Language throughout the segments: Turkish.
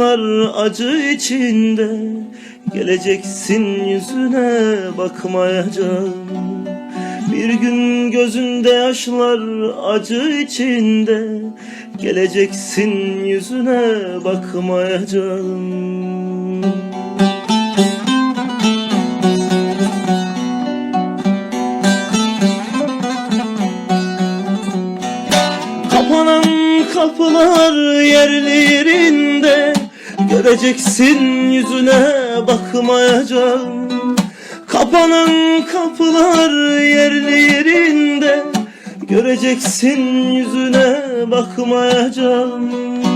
yaşlar acı içinde Geleceksin yüzüne bakmayacağım. Bir gün gözünde yaşlar acı içinde Geleceksin yüzüne bakmayacağım Göreceksin yüzüne bakmayacağım. Kapanan kapılar yerli yerinde. Göreceksin yüzüne bakmayacağım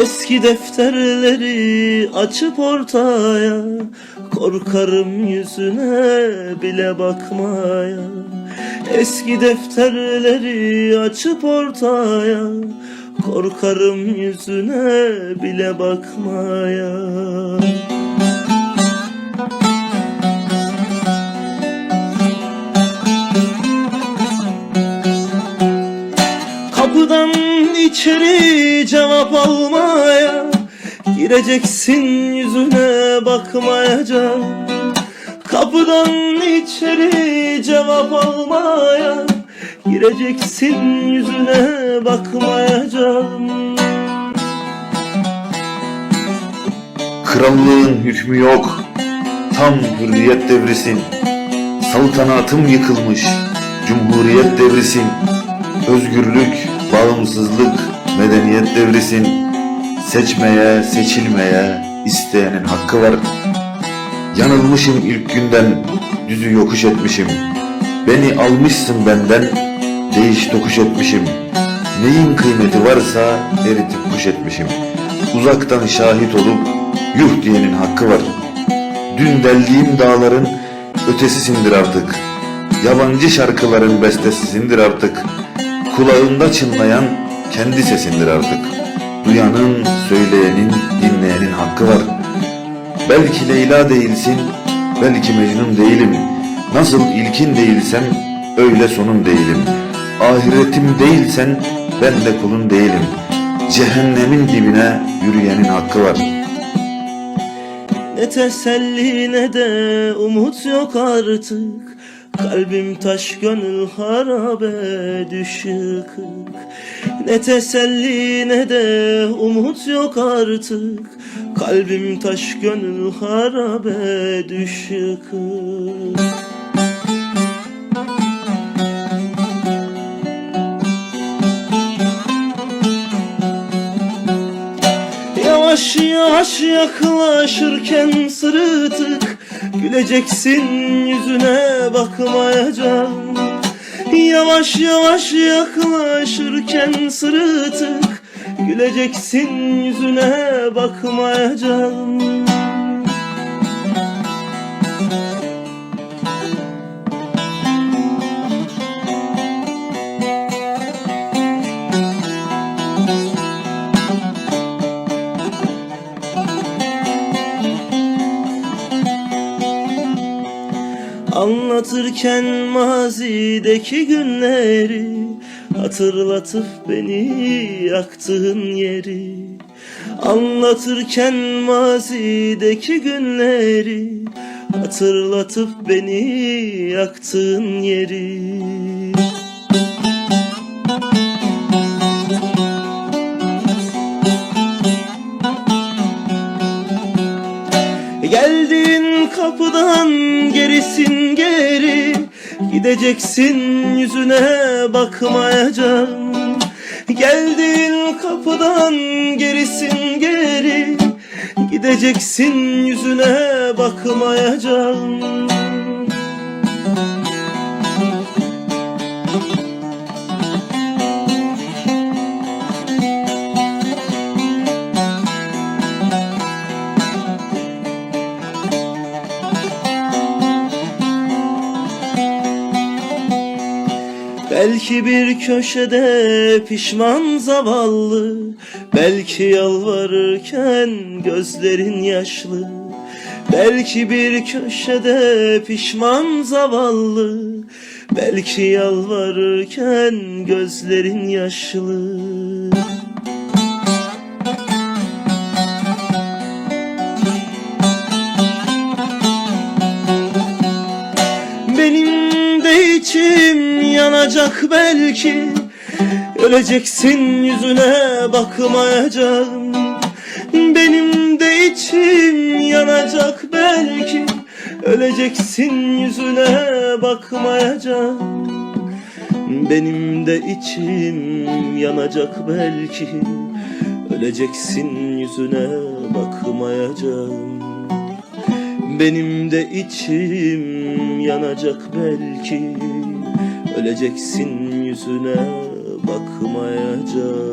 Eski defterleri açıp ortaya Korkarım yüzüne bile bakmaya. Eski defterleri açıp ortaya Korkarım yüzüne bile bakmaya içeri cevap almaya Gireceksin yüzüne bakmayacağım Kapıdan içeri cevap almaya Gireceksin yüzüne bakmayacağım Krallığın hükmü yok, tam hürriyet devrisin. Saltanatım yıkılmış, cumhuriyet devrisin. Özgürlük, bağımsızlık, medeniyet devrisin. Seçmeye, seçilmeye isteyenin hakkı var. Yanılmışım ilk günden, düzü yokuş etmişim. Beni almışsın benden, değiş tokuş etmişim. Neyin kıymeti varsa eritip kuş etmişim. Uzaktan şahit olup yuh diyenin hakkı var. Dün deldiğim dağların ötesisindir artık. Yabancı şarkıların bestesisindir artık. Kulağında çınlayan kendi sesindir artık. Duyanın, söyleyenin, dinleyenin hakkı var. Belki Leyla değilsin, belki Mecnun değilim. Nasıl ilkin değilsem, öyle sonun değilim. Ahiretim değilsen, ben de kulun değilim. Cehennemin dibine yürüyenin hakkı var. Ne teselli ne de umut yok artık Kalbim taş gönül harabe düşük Ne teselli ne de umut yok artık. Kalbim taş gönül harabe düşük Yavaş yavaş yaklaşırken sırıtık Güleceksin yüzüne bakmayacağım. Yavaş yavaş yaklaşırken sırıtık Güleceksin yüzüne bakmayacağım Anlatırken mazideki günleri Hatırlatıp beni yaktığın yeri. Anlatırken mazideki günleri Hatırlatıp beni yaktığın yeri. Geldiğin kapıdan gerisin geri. Gideceksin yüzüne bakmayacağım. Geldiğin kapıdan gerisin geri. Gideceksin yüzüne bakmayacağım Belki bir köşede pişman zavallı Belki yalvarırken gözlerin yaşlı. Belki bir köşede pişman zavallı Belki yalvarırken gözlerin yaşlı yanacak belki Öleceksin yüzüne bakmayacağım. Benim de içim yanacak belki Öleceksin yüzüne bakmayacağım. Benim de içim yanacak belki Öleceksin yüzüne bakmayacağım. Benim de içim yanacak belki Öleceksin yüzüne bakmayacağım